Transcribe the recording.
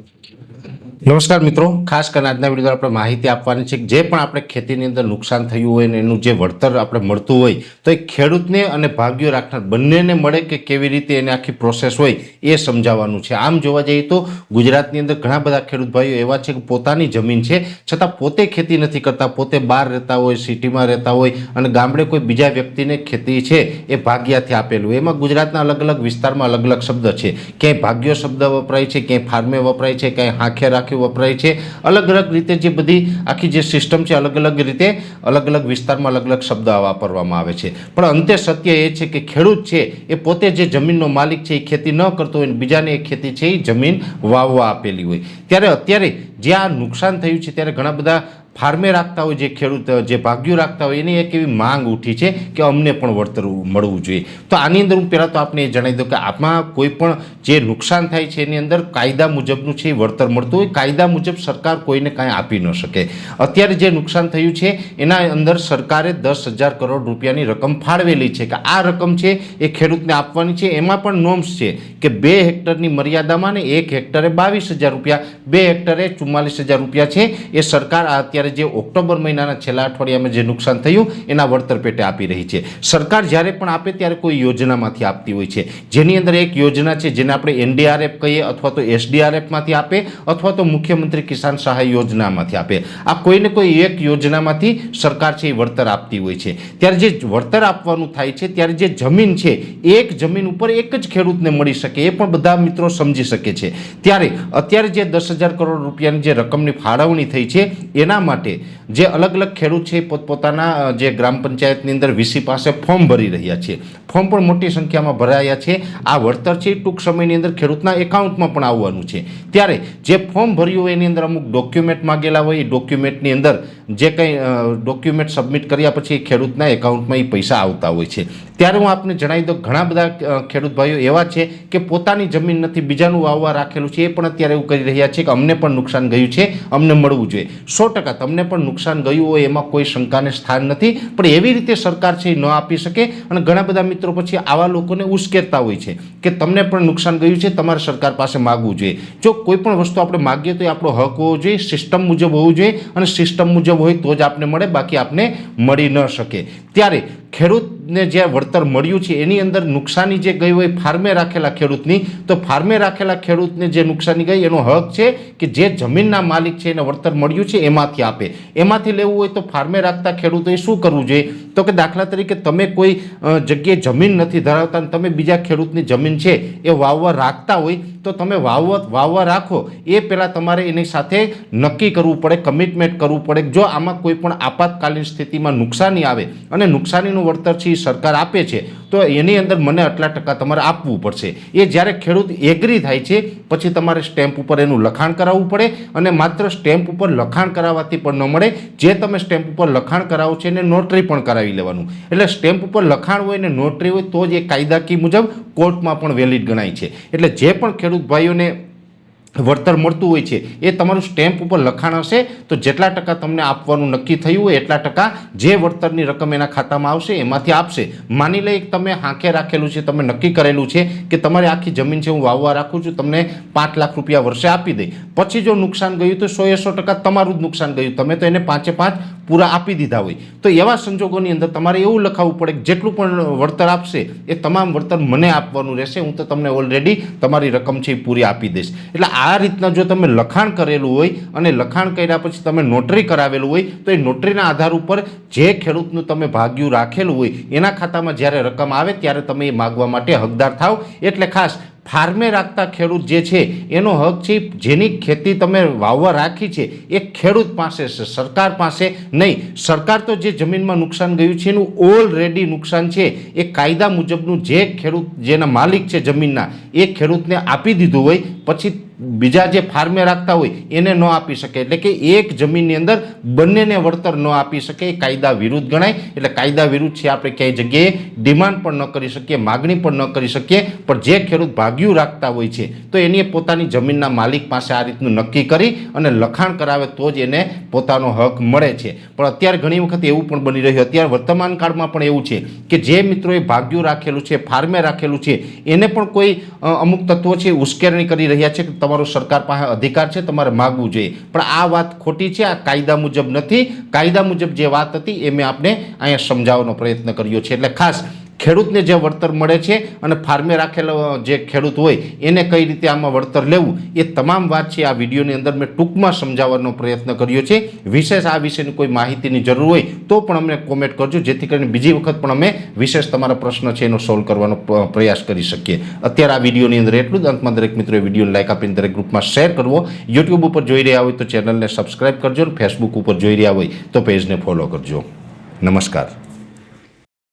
Thank you. નમસ્કાર મિત્રો. ખાસ કરીને આજના વીડિયો આપણે માહિતી આપવાની છે કે જે પણ આપણે ખેતીની અંદર નુકસાન થયું હોય ને એનું જે વળતર આપણે મળતું હોય, તો એ ખેડૂતને અને ભાગ્યો રાખનાર બંનેને મળે કે કેવી રીતે એની આખી પ્રોસેસ હોય એ સમજાવવાનું છે. આમ જોવા જઈએ તો ગુજરાતની અંદર ઘણા બધા ખેડૂત ભાઈઓ એવા છે કે પોતાની જમીન છે, છતાં પોતે ખેતી નથી કરતા, પોતે બહાર રહેતા હોય, સિટીમાં રહેતા હોય અને ગામડે કોઈ બીજા વ્યક્તિને ખેતી છે એ ભાગ્યાથી આપેલું. એમાં ગુજરાતના અલગ અલગ વિસ્તારમાં અલગ અલગ શબ્દ છે. ક્યાંય ભાગ્યો શબ્દ વપરાય છે, ક્યાંય ફાર્મે વપરાય છે, ક્યાંય હાંખે રાખ્યું વપરાય છે. અલગ અલગ રીતે જે બધી આખી જે સિસ્ટમ છે, અલગ અલગ રીતે, અલગ અલગ વિસ્તારમાં અલગ અલગ શબ્દ વાપરવામાં આવે છે. પણ અંતે સત્ય એ છે કે ખેડૂત છે, એ પોતે જે જમીનનો માલિક છે, એ ખેતી ન કરતો હોય બીજાને એ ખેતી છે, એ જમીન વાવવા આપેલી હોય. ત્યારે અત્યારે જે આ નુકસાન થયું છે, ત્યારે ઘણા બધા ફાર્મે રાખતા હોય, જે ખેડૂત, જે ભાગ્યું રાખતા હોય, એની એક એવી માંગ ઉઠી છે કે અમને પણ વળતર મળવું જોઈએ. તો આની અંદર હું પહેલાં તો આપને જણાવી દઉં કે આમાં કોઈ પણ જે નુકસાન થાય છે, એની અંદર કાયદા મુજબનું છે એ વળતર મળતું હોય. કાયદા મુજબ સરકાર કોઈને કાંઈ આપી ન શકે. અત્યારે જે નુકસાન થયું છે, એના અંદર સરકારે દસ હજાર કરોડ રૂપિયાની રકમ ફાળવેલી છે કે આ રકમ છે એ ખેડૂતને આપવાની છે. એમાં પણ નોમ્સ છે કે બે હેક્ટરની મર્યાદામાં ને એક હેક્ટરે બાવીસ હજાર રૂપિયા, બે હેક્ટરે ચુમ્માલીસ હજાર રૂપિયા છે. એ સરકાર આ અત્યારે જે ઓક્ટોબર મહિનાના છેલ્લા અઠવાડિયામાં જે નુકસાન થયું, એના વળતર પેટે આપી રહી છે. સરકાર જ્યારે પણ આપે ત્યારે કોઈ યોજનામાંથી આપતી હોય છે. જેની અંદર એક યોજના છે જેને આપણે એનડીઆરએફ કહીએ અથવા તો એસડીઆરએફમાંથી આપે અથવા તો મુખ્યમંત્રી કિસાન સહાય યોજનામાંથી આપે. આ કોઈને કોઈ એક યોજનામાંથી સરકાર છે એ વળતર આપતી હોય છે. ત્યારે જે વળતર આપવાનું થાય છે, ત્યારે જે જમીન છે, એક જમીન ઉપર એક જ ખેડૂતને મળી શકે, એ પણ બધા મિત્રો સમજી શકે છે. ત્યારે અત્યારે જે દસ હજાર કરોડ રૂપિયાની જે રકમની ફાળવણી થઈ છે, એના માટે જે અલગ અલગ ખેડૂત છે પોતપોતાના જે ગ્રામ પંચાયતની અંદર વીસી પાસે ફોર્મ ભરી રહ્યા છે. ફોર્મ પણ મોટી સંખ્યામાં ભરાયા છે. આ વળતર છે ટૂંક સમયની અંદર ખેડૂતના એકાઉન્ટમાં પણ આવવાનું છે. ત્યારે જે ફોર્મ ભર્યું હોય એની અંદર અમુક ડોક્યુમેન્ટ માગેલા હોય, એ ડોક્યુમેન્ટની અંદર જે કંઈ ડોક્યુમેન્ટ સબમિટ કર્યા પછી ખેડૂતના એકાઉન્ટમાં એ પૈસા આવતા હોય છે. ત્યારે હું આપને જણાવી દઉં, ઘણા બધા ખેડૂત ભાઈઓ એવા છે કે પોતાની જમીન નથી, બીજાનું વાવવા રાખેલું છે, એ પણ અત્યારે એવું કરી રહ્યા છે કે અમને પણ નુકસાન ગયું છે, અમને મળવું જોઈએ. સો ટકા તમને પણ નુકસાન ગયું હોય એમાં કોઈ શંકાને સ્થાન નથી, પણ એવી રીતે સરકાર છે એ ન આપી શકે અને ઘણા બધા મિત્રો પછી આવા લોકોને ઉશ્કેરતા હોય છે કે તમને પણ નુકસાન ગયું છે, તમારે સરકાર પાસે માગવું જોઈએ. જો કોઈ પણ વસ્તુ આપણે માગીએ તો એ આપણો હક હોવો જોઈએ, સિસ્ટમ મુજબ હોવું જોઈએ અને સિસ્ટમ મુજબ હોય તો જ આપને મળે, બાકી આપને મળી ન શકે. ત્યારે ખેડૂતને જે વળતર મળ્યું છે, એની અંદર નુકસાની જે ગઈ હોય ફાર્મે રાખેલા ખેડૂતની. તો ફાર્મે રાખેલા ખેડૂતને જે નુકસાની ગઈ, એનો હક છે કે જે જમીનના માલિક છે, એને વળતર મળ્યું છે, એમાંથી આપે. એમાંથી લેવું હોય તો ફાર્મે રાખતા ખેડૂતોએ શું કરવું જોઈએ? તો કે દાખલા તરીકે તમે કોઈ જગ્યાએ જમીન નથી ધરાવતા અને તમે બીજા ખેડૂતની જમીન છે એ વાવવા રાખતા હોય, તો તમે વાવવા વાવવા રાખો. એ પહેલાં તમારે એની સાથે નક્કી કરવું પડે કમિટમેન્ટ કરવું પડે જો આમાં કોઈ પણ આપાતકાલીન સ્થિતિમાં નુકસાની આવે અને નુકસાનીનું વળતર છે સરકાર આપે છે તો એની અંદર મને આટલા ટકા તમારે આપવું પડશે. એ જ્યારે ખેડૂત એગ્રી થાય છે, પછી તમારે સ્ટેમ્પ ઉપર એનું લખાણ કરાવવું પડે અને માત્ર સ્ટેમ્પ ઉપર લખાણ કરાવવાથી પણ ન મળે. જે તમે સ્ટેમ્પ ઉપર લખાણ કરાવો છો એને નોટરી પણ કરાવી લેવાનું. એટલે સ્ટેમ્પ ઉપર લખાણ હોય ને નોટરી હોય તો જ એ કાયદાકી મુજબ કોર્ટમાં પણ વેલિડ ગણાય છે. એટલે જે પણ ખેડૂત ભાઈઓને વળતર મળતું હોય છે, એ તમારું સ્ટેમ્પ ઉપર લખાણ હશે, તો જેટલા ટકા તમને આપવાનું નક્કી થયું હોય, એટલા ટકા જે વળતરની રકમ એના ખાતામાં આવશે, એમાંથી આપશે. માની લઈએ તમે હાંકે રાખેલું છે, તમે નક્કી કરેલું છે કે તમારી આખી જમીન છે, હું વાવવા રાખું છું, તમને પાંચ લાખ રૂપિયા વર્ષે આપી દઈ પછી જો નુકસાન ગયું તો સો એ સો ટકા તમારું જ નુકસાન ગયું. તમે તો એને પાંચે પાંચ પૂરા આપી દીધા હોય. તો એવા સંજોગોની અંદર તમારે એવું લખાવવું પડે કે જેટલું પણ વળતર આપશે એ તમામ વળતર મને આપવાનું રહેશે. હું તો તમને ઓલરેડી તમારી રકમ છે એ પૂરી આપી દઈશ. એટલે આ રીતના જો તમે લખાણ કરેલું હોય અને લખાણ કર્યા પછી તમે નોટરી કરાવેલું હોય, તો એ નોટરીના આધાર ઉપર જે ખેડૂતનું તમે ભાગ્યું રાખેલું હોય, એના ખાતામાં જ્યારે રકમ આવે ત્યારે તમે એ માગવા માટે હકદાર થાવ. એટલે ખાસ ફાર્મે રાખતા ખેડૂત જે છે, એનો હક છે, જેની ખેતી તમે વાવવા રાખી છે, એ ખેડૂત પાસે છે, સરકાર પાસે નહીં. સરકાર તો જે જમીનમાં નુકસાન ગયું છે, એનું ઓલરેડી નુકસાન છે. એ કાયદા મુજબનું જે ખેડૂત, જેના માલિક છે જમીનના, એ ખેડૂતને આપી દીધું હોય પછી બીજા જે ફાર્મે રાખતા હોય એને ન આપી શકે. એટલે કે એક જમીનની અંદર બંનેને વળતર ન આપી શકે. એ કાયદા વિરુદ્ધ ગણાય. એટલે કાયદા વિરુદ્ધ છે આપણે ક્યાંય જગ્યાએ ડિમાન્ડ પણ ન કરી શકીએ, માગણી પણ ન કરી શકીએ. પણ જે ખેડૂત ભાગ્યું રાખતા હોય છે, તો એની પોતાની જમીનના માલિક પાસે આ રીતનું નક્કી કરી અને લખાણ કરાવે તો જ એને પોતાનો હક મળે છે. પણ અત્યારે ઘણી વખત એવું પણ બની રહ્યું. અત્યારે વર્તમાન કાળમાં પણ એવું છે કે જે મિત્રોએ ભાગ્યું રાખેલું છે, ફાર્મે રાખેલું છે, એને પણ કોઈ અમુક તત્વો છે, ઉશ્કેરણી કરી રહ્યા છે કે તમારે સરકાર પાસે અધિકાર છે, તમારે માગવું જોઈએ. પણ આ વાત ખોટી છે, આ કાયદા મુજબ નથી. કાયદા મુજબ જે વાત હતી એ મેં આપને અહીંયા સમજાવવાનો પ્રયત્ન કર્યો છે. એટલે ખાસ ખેડૂતને જે વળતર મળે છે અને ફાર્મે રાખેલો જે ખેડૂત હોય, એને કઈ રીતે આમાં વળતર લેવું, એ તમામ વાત છે. આ વિડીયોની અંદર મેં ટૂંકમાં સમજાવવાનો પ્રયત્ન કર્યો છે. વિશેષ આ વિશેની કોઈ માહિતીની જરૂર હોય, તો પણ અમને કોમેન્ટ કરજો. જેથી કરીને બીજી વખત પણ અમે વિશેષ તમારા પ્રશ્ન છે એનો સોલ્વ કરવાનો પ્રયાસ કરી શકીએ. અત્યારે આ વિડીયોની અંદર એટલું જ. અંતમાં દરેક મિત્રોએ વિડીયોને લાઇક આપીને દરેક ગ્રુપમાં શેર કરવો. યુટ્યુબ ઉપર જોઈ રહ્યા હોય તો ચેનલને સબસ્ક્રાઇબ કરજો ફેસબુક ઉપર જોઈ રહ્યા હોય તો પેજને ફોલો કરજો. નમસ્કાર.